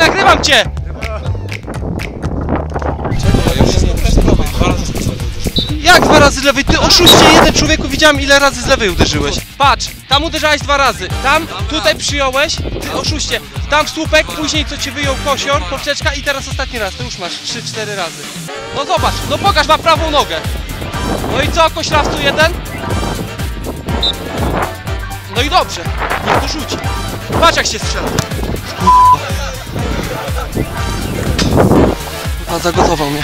Trzymam cię! Jak dwa razy z lewej? Ty oszuście jeden człowieku, widziałem ile razy z lewej uderzyłeś. Patrz, tam uderzałeś dwa razy, tam, tutaj przyjąłeś, ty oszuście. Tam w słupek, później co ci wyjął kosior, poprzeczka i teraz ostatni raz, to już masz 3-4 razy. No zobacz, no pokaż, ma prawą nogę. No i co, koślawcu jeden? No i dobrze, niech to rzuci. Patrz jak się strzela. Zagotował mnie.